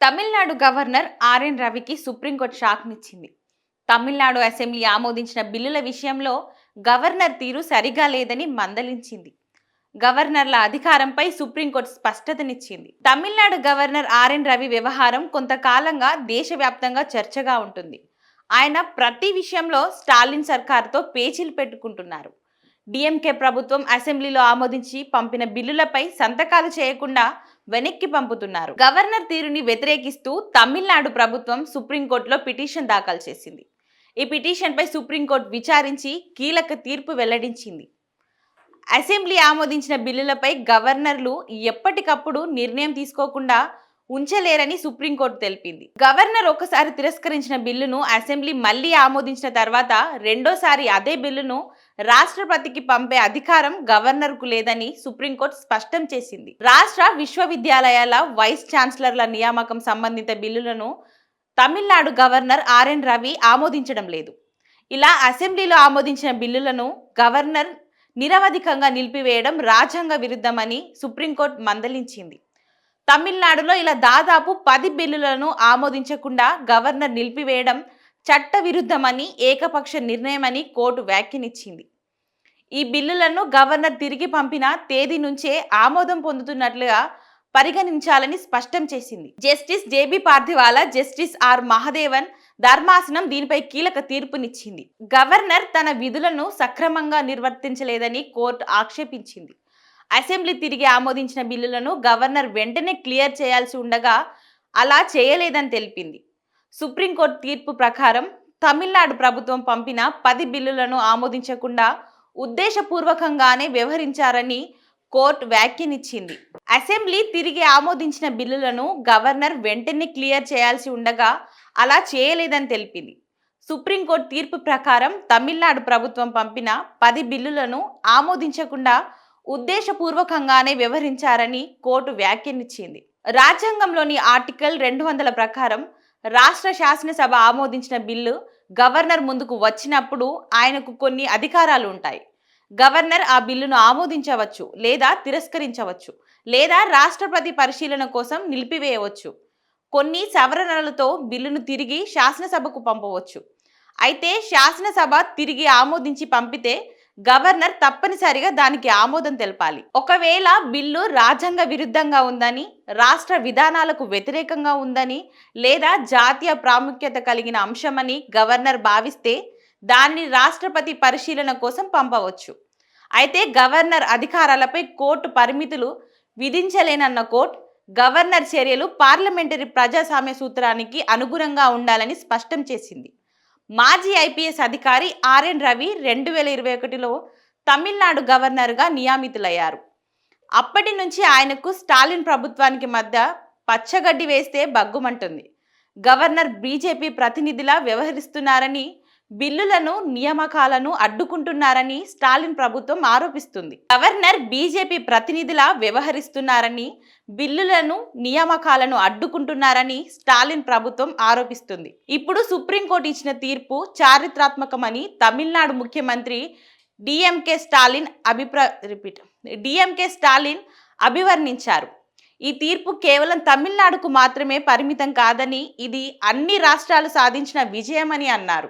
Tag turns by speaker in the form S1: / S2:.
S1: Tamil Nadu governor RN రవికి supreme court షాక్నిచ్చింది Tamil Nadu assembly ఆమోదించిన బిల్లుల విషయంలో గవర్నర్ తీరు సరిగా లేదని మందలించింది. గవర్నర్ల అధికారంపై సుప్రీంకోర్టు స్పష్టతనిచ్చింది. తమిళనాడు గవర్నర్ ఆర్ఎన్ రవి వ్యవహారం కొంతకాలంగా దేశవ్యాప్తంగా చర్చగా ఉంటుంది. ఆయన ప్రతి విషయంలో స్టాలిన్ సర్కార్తో పేచీలు పెట్టుకుంటున్నారు. డిఎంకే ప్రభుత్వం అసెంబ్లీలో ఆమోదించి పంపిన బిల్లులపై సంతకాలు చేయకుండా వెనక్కి పంపుతున్నారు. గవర్నర్ తీరుని వ్యతిరేకిస్తూ తమిళనాడు ప్రభుత్వం సుప్రీంకోర్టులో పిటిషన్ దాఖలు చేసింది. ఈ పిటిషన్పై సుప్రీంకోర్టు విచారించి కీలక తీర్పు వెల్లడించింది. అసెంబ్లీ ఆమోదించిన బిల్లులపై గవర్నర్లు ఎప్పటికప్పుడు నిర్ణయం తీసుకోకుండా ఉంచలేరని సుప్రీంకోర్టు తెలిపింది. గవర్నర్ ఒకసారి తిరస్కరించిన బిల్లును అసెంబ్లీ మళ్ళీ ఆమోదించిన తర్వాత రెండోసారి అదే బిల్లును రాష్ట్రపతికి పంపే అధికారం గవర్నర్కు లేదని సుప్రీంకోర్టు స్పష్టం చేసింది. రాష్ట్ర విశ్వవిద్యాలయాల వైస్ ఛాన్సలర్ల నియామకం సంబంధిత బిల్లులను తమిళనాడు గవర్నర్ ఆర్ఎన్ రవి ఆమోదించడం లేదు. ఇలా అసెంబ్లీలో ఆమోదించిన బిల్లులను గవర్నర్ నిరవధికంగా నిలిపివేయడం రాజ్యాంగ విరుద్ధమని సుప్రీంకోర్టు మందలించింది. తమిళనాడులో ఇలా దాదాపు పది బిల్లులను ఆమోదించకుండా గవర్నర్ నిలిపివేయడం చట్టవిరుద్ధమని ఏకపక్ష నిర్ణయమని కోర్టు వ్యాఖ్యనిచ్చింది. ఈ బిల్లులను గవర్నర్ తిరిగి పంపిన తేదీ నుంచే ఆమోదం పొందుతున్నట్లుగా పరిగణించాలని స్పష్టం చేసింది. Justice JB Pardiwala justice R Mahadevan ధర్మాసనం దీనిపై కీలక తీర్పునిచ్చింది. గవర్నర్ తన విధులను సక్రమంగా నిర్వర్తించలేదని కోర్టు ఆక్షేపించింది. అసెంబ్లీ తిరిగి ఆమోదించిన బిల్లులను గవర్నర్ వెంటనే క్లియర్ చేయాల్సి ఉండగా అలా చేయలేదని తెలిపింది. సుప్రీంకోర్టు తీర్పు ప్రకారం తమిళనాడు ప్రభుత్వం పంపిన పది బిల్లులను ఆమోదించకుండా ఉద్దేశపూర్వకంగానే వ్యవహరించారని కోర్టు వ్యాఖ్యనిచ్చింది. అసెంబ్లీ తిరిగి ఆమోదించిన బిల్లులను గవర్నర్ వెంటనే క్లియర్ చేయాల్సి ఉండగా అలా చేయలేదని తెలిపింది. సుప్రీంకోర్టు తీర్పు ప్రకారం తమిళనాడు ప్రభుత్వం పంపిన పది బిల్లులను ఆమోదించకుండా ఉద్దేశపూర్వకంగానే వ్యవహరించారని కోర్టు వ్యాఖ్యనిచ్చింది. రాజ్యాంగంలోని ఆర్టికల్ రెండు వందల ప్రకారం రాష్ట్ర శాసనసభ ఆమోదించిన బిల్లు గవర్నర్ ముందుకు వచ్చినప్పుడు ఆయనకు కొన్ని అధికారాలు ఉంటాయి. గవర్నర్ ఆ బిల్లును ఆమోదించవచ్చు లేదా తిరస్కరించవచ్చు లేదా రాష్ట్రపతి పరిశీలన కోసం నిలిపివేయవచ్చు. కొన్ని సవరణలతో బిల్లును తిరిగి శాసనసభకు పంపవచ్చు. అయితే శాసనసభ తిరిగి ఆమోదించి పంపితే గవర్నర్ తప్పనిసరిగా దానికి ఆమోదం తెలపాలి. ఒకవేళ బిల్లు రాజ్యాంగ విరుద్ధంగా ఉందని రాష్ట్ర విధానాలకు వ్యతిరేకంగా ఉందని లేదా జాతీయ ప్రాముఖ్యత కలిగిన అంశమని గవర్నర్ భావిస్తే దానిని రాష్ట్రపతి పరిశీలన కోసం పంపవచ్చు. అయితే గవర్నర్ అధికారాలపై కోర్టు పరిమితులు విధించలేనన్న కోర్టు గవర్నర్ చర్యలు పార్లమెంటరీ ప్రజాస్వామ్య సూత్రానికి అనుగుణంగా ఉండాలని స్పష్టం చేసింది. మాజీ ఐపీఎస్ అధికారి ఆర్ఎన్ రవి రెండు వేల ఇరవై ఒకటిలో తమిళనాడు గవర్నర్గా నియామితులయ్యారు. అప్పటి నుంచి ఆయనకు స్టాలిన్ ప్రభుత్వానికి మధ్య పచ్చగడ్డి వేస్తే బగ్గుమంటుంది గవర్నర్ బీజేపీ ప్రతినిధిలా వ్యవహరిస్తున్నారని బిల్లులను నియామకాలను అడ్డుకుంటున్నారని స్టాలిన్ ప్రభుత్వం ఆరోపిస్తుంది. గవర్నర్ బీజేపీ ప్రతినిధిలా వ్యవహరిస్తున్నారని బిల్లులను నియామకాలను అడ్డుకుంటున్నారని స్టాలిన్ ప్రభుత్వం ఆరోపిస్తుంది. ఇప్పుడు సుప్రీంకోర్టు ఇచ్చిన తీర్పు చారిత్రాత్మకమని తమిళనాడు ముఖ్యమంత్రి డిఎంకే స్టాలిన్ అభిప్రా రిపీట్ డిఎంకే స్టాలిన్ అభివర్ణించారు. ఈ తీర్పు కేవలం తమిళనాడుకు మాత్రమే పరిమితం కాదని ఇది అన్ని రాష్ట్రాలు సాధించిన విజయమని అన్నారు.